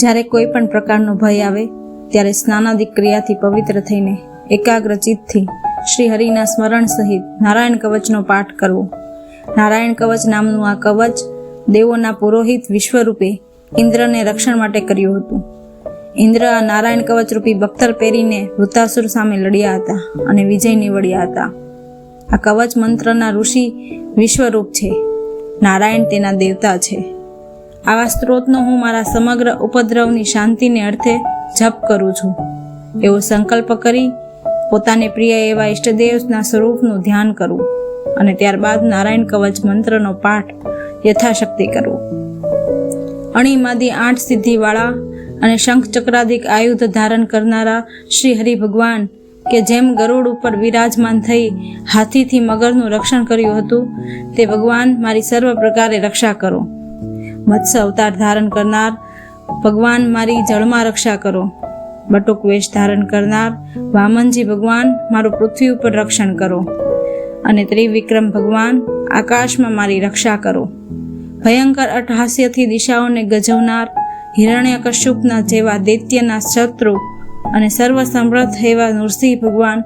જ્યારે કોઈ પણ પ્રકારનો ભય આવે, ત્યારે સ્નાનાદિક ક્રિયાથી પવિત્ર થઈને એકાગ્ર ચિત્તથી શ્રી હરિના સ્મરણ સહિત નારાયણ કવચનો પાઠ કરવો. નારાયણ કવચ નામનું આ કવચ દેવોના પુરોહિત વિશ્વરૂપે ઇન્દ્રને રક્ષણ માટે કર્યું હતું. ઇન્દ્ર આ નારાયણ કવચ રૂપી બખ્તર પહેરીને વૃતાસુર સામે લડ્યા હતા અને વિજય નીવડ્યા હતા. આ કવચ મંત્રના ઋષિ વિશ્વરૂપ છે. નારાયણ તેના દેવતા છે. આવા સ્ત્રોતનો હું મારા સમગ્ર ઉપદ્રવની શાંતિને અર્થે જપ કરું છું. એવો સંકલ્પ કરી પોતાને પ્રિય એવા ઈષ્ટદેવના સ્વરૂપનું ધ્યાન કરવું અને ત્યારબાદ નારાયણ કવચ મંત્રનો પાઠ યથાશક્તિ કરવો અણીમાદી આઠ સિદ્ધિવાળા અને શંખ ચક્રાધિક આયુધ ધારણ કરનારા શ્રી હરિ ભગવાન કે જેમ ગરુડ ઉપર વિરાજમાન થઈ હાથીથી મગરનું રક્ષણ કર્યું હતું, તે ભગવાન મારી સર્વ પ્રકારે રક્ષા કરો. મત્સ્ય અવતાર ધારણ કરનાર. ભગવાન મારી જળમાં રક્ષા કરો. બટુક વેશ ધારણ કરનાર. વામનજી ભગવાન મારું પૃથ્વી ઉપર રક્ષણ કરો. અને ત્રિવિક્રમ ભગવાન આકાશમાં મારી રક્ષા કરો. ભયંકર અટહાસ્યથી દિશાઓને ગજવનાર, હિરણ્ય કશ્યુપના જેવા દૈત્યના શત્રુ અને સર્વ સમર્થ એવા નૃસિંહ ભગવાન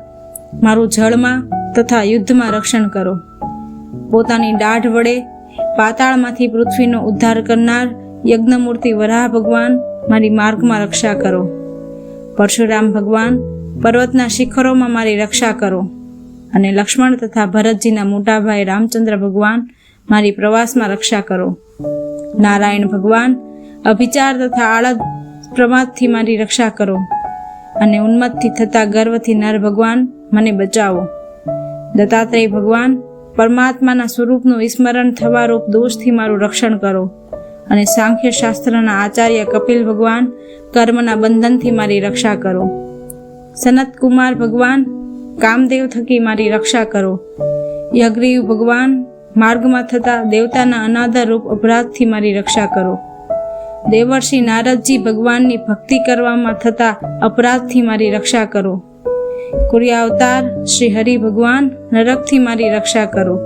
મારું જળમાં તથા યુદ્ધમાં રક્ષણ કરો. પોતાની દાઢ વડે પાતાળમાંથી પૃથ્વીનો ઉદ્ધાર કરનાર યજ્ઞમૂર્તિ વરાહ ભગવાન મારી માર્ગમાં રક્ષા કરો. પરશુરામ ભગવાન, પર્વતના શિખરોમાં મારી રક્ષા કરો અને લક્ષ્મણ તથા ભરતજીના મોટા ભાઈ રામચંદ્ર ભગવાન મારી પ્રવાસમાં રક્ષા કરો. નારાયણ ભગવાન, અભિચાર તથા આળદ પ્રમાદથી મારી રક્ષા કરો અને ઉન્મત્તથી થતા ગર્વથી નર ભગવાન મને બચાવો. દત્તાત્રેય ભગવાન પરમાત્માના સ્વરૂપનું વિસ્મરણ થવા રૂપ દોષથી મારું રક્ષણ કરો અને સાંખ્ય શાસ્ત્રના આચાર્ય કપિલ ભગવાન કર્મના બંધનથી મારી રક્ષા કરો. સનત કુમાર ભગવાન, કામદેવ થકી મારી રક્ષા કરો. યગ્રીવ ભગવાન, માર્ગમાં થતા દેવતાના અનાદર રૂપ અપરાધથી મારી રક્ષા કરો. દેવર્ષિ નારદજી ભગવાનની ભક્તિ કરવામાં થતા અપરાધથી મારી રક્ષા કરો. કુર્યા અવતાર, શ્રી હરિ ભગવાન, નરકથી મારી રક્ષા કરો.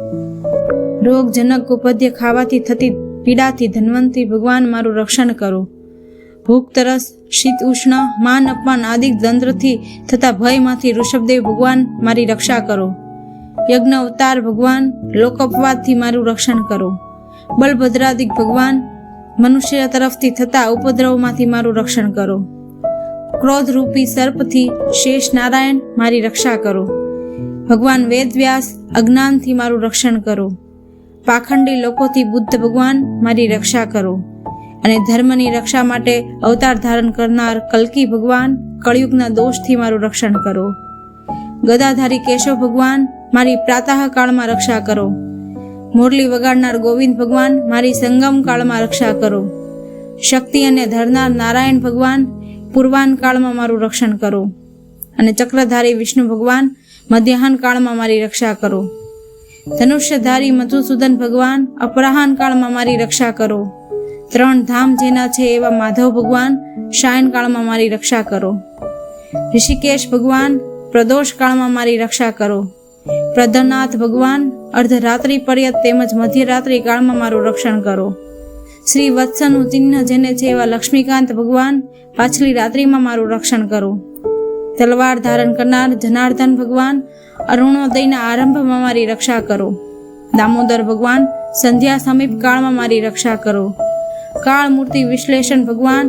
રોગજનક ઉપદ્ય ખાવાથી થતી પીડાથી ધન્વંતરી ભગવાન મારું રક્ષણ કરો. ભૂખ, તરસ, શીત, ઉષ્ણ, માન અપમાન આદિ દંદ્રથી થતા ભયમાંથી ઋષભદેવ ભગવાન મારી રક્ષા કરો. યજ્ઞ અવતાર ભગવાન, લોકઅપવાદથી મારું રક્ષણ કરો. બલભદ્રાદિક ભગવાન, મનુષ્ય તરફથી થતા ઉપદ્રવમાંથી મારું રક્ષણ કરો. ક્રોધ રૂપી સર્પથી શેષ નારાયણ મારી રક્ષા કરો. ભગવાન વેદવ્યાસ અજ્ઞાનથી મારું રક્ષણ કરો. પાખંડી લોકોથી બુદ્ધ ભગવાન મારી રક્ષા કરો. અને ધર્મની રક્ષા માટે અવતાર ધારણ કરનાર કલ્કી ભગવાન કળિયુગના દોષથી મારું રક્ષણ કરો. ગદાધારી કેશવ ભગવાન મારી પ્રાતઃકાળમાં રક્ષા કરો. મુરલી વગાડનાર ગોવિંદ ભગવાન મારી સંગમ કાળમાં રક્ષા કરો. શક્તિ અને ધરનાર નારાયણ ભગવાન પૂર્વાન કાળમાં મારું રક્ષણ કરો અને ચક્રધારી વિષ્ણુ ભગવાન મધ્યાહન કાળમાં મારી રક્ષા કરો. ધનુષ્યધારી મધુસૂદન ભગવાન અપરાહન કાળમાં મારી રક્ષા કરો. ત્રણ ધામ જેના છે એવા માધવ ભગવાન શાયન કાળમાં મારી રક્ષા કરો. ઋષિકેશ ભગવાન પ્રદોષ કાળમાં મારી રક્ષા કરો. પ્રધનાથ ભગવાન, અર્ધરાત્રિ પર્યત તેમજ મધ્યરાત્રિ કાળમાં મારું રક્ષણ કરો. શ્રી વત્સનું ચિહ્ન જેને છે એવા લક્ષ્મીકાંત ભગવાન, પાછલી રાત્રિમાં મારું રક્ષણ કરો. તલવાર ધારણ કરનાર જનાર્દન ભગવાન, અરુણોદયના આરંભમાં મારી રક્ષા કરો. દામોદર ભગવાન, સંધ્યા સમીપ કાળમાં મારી રક્ષા કરો. કાળ મૂર્તિ વિશ્લેષણ ભગવાન,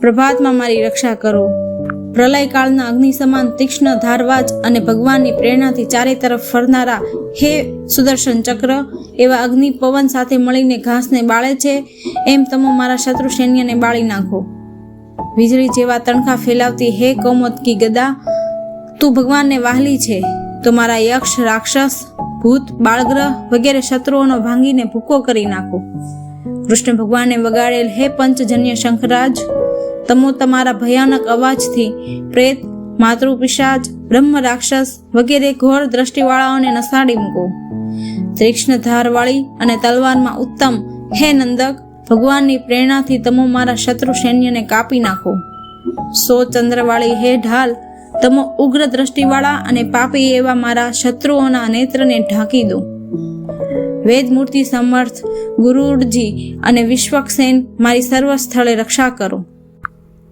પ્રભાતમાં મારી રક્ષા કરો. પ્રલય કાળના અગ્નિ સમાન તીક્ષ્ણ ધારવાજ અને ભગવાનની પ્રેરણાથી ચારે તરફ ફરનારા હે સુદર્શન ચક્ર એવા અગ્નિ પવન સાથે મળીને ઘાસને બાળે છે. એમ તમે મારા શત્રુ સૈન્યને બાળી નાખો. વીજળી જેવા તણખા ફેલાવતી હે કૌમોદકી ગદા, તું ભગવાનને વાહલી છે. તો મારા યક્ષ, રાક્ષસ, ભૂત, બાળગ્રહ વગેરે શત્રુઓનો ભાંગીને ભૂકો કરી નાખો. કૃષ્ણ ભગવાને વગાડેલ હે પંચજન્ય શંખરાજ તમો તમારા ભયાનક અવાજથી પ્રેત, માતૃ પિશાચ, બ્રહ્મ રાક્ષસ વગેરે ઘોર દ્રષ્ટિવાળાઓને નસાડી મૂકો. તીક્ષ્ણ ધારવાળી અને તલવારમાં ઉત્તમ, હે નંદક, ભગવાનની પ્રેરણાથી તમો મારા શત્રુ સૈન્યને કાપી નાખો. સો ચંદ્રવાળી, હે ઢાલ, તમો ઉગ્ર દ્રષ્ટિવાળા અને પાપી એવા મારા શત્રુઓના નેત્રને ઢાંકી દો. વેદમૂર્તિ સમર્થ ગુરુડજી અને વિશ્વક્સેન મારી સર્વ સ્થળે રક્ષા કરો.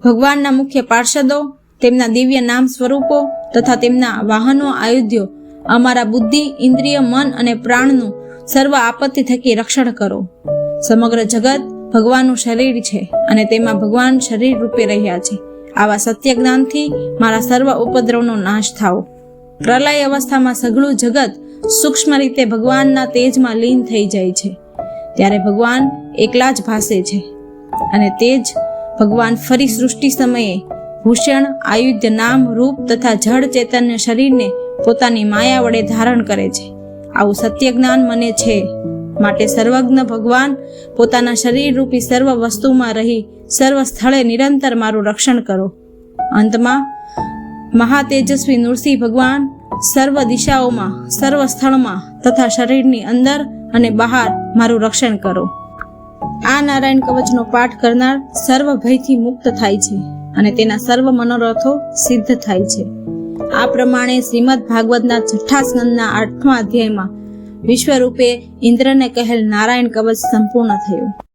ભગવાનના મુખ્ય પાર્ષદો, તેમના દિવ્ય નામ સ્વરૂપો તથા તેમના વાહનો આયુધ્યો, અમારા બુદ્ધિ, ઇન્દ્રિય, મન અને પ્રાણનું સર્વ આપત્તિ થકી રક્ષણ કરો. સમગ્ર જગત ભગવાનનું શરીર છે અને તેમાં ભગવાન શરીર રૂપે રહ્યા છે. આવા સત્ય જ્ઞાનથી મારા સર્વ ઉપદ્રવનો નાશ થાવો પ્રલય અવસ્થામાં સઘળું જગત સૂક્ષ્મ રીતે ભગવાનના તેજમાં લીન થઈ જાય છે. ત્યારે ભગવાન એકલા જ ભાસે છે અને તે જ ભગવાન ફરી સૃષ્ટિ સમયે ભૂષણ, આયુધ્ય, નામ, રૂપ તથા જળ ચેતન્ય શરીરને પોતાની માયા વડે ધારણ કરે છે. આવું સત્ય જ્ઞાન મને છે. માટે સર્વજ્ઞ ભગવાન પોતાના શરીર રૂપી સર્વ વસ્તુમાં રહી સર્વ સ્થળે નિરંતર મારું રક્ષણ કરો. અંતમાં, મહાતેજસ્વી નૃસિંહ ભગવાન સર્વ દિશાઓમાં, સર્વ સ્થળમાં તથા શરીરની અંદર અને બહાર મારું રક્ષણ કરો. આ નારાયણ કવચનો પાઠ કરનાર સર્વ ભયથી મુક્ત થાય છે અને તેના સર્વ મનોરથો સિદ્ધ થાય છે. આ પ્રમાણે શ્રીમદ ભાગવતના છઠ્ઠા સ્કંદના આઠમા અધ્યાયમાં વિશ્વરૂપે ઇન્દ્રને કહેલ નારાયણ કવચ સંપૂર્ણ થયું.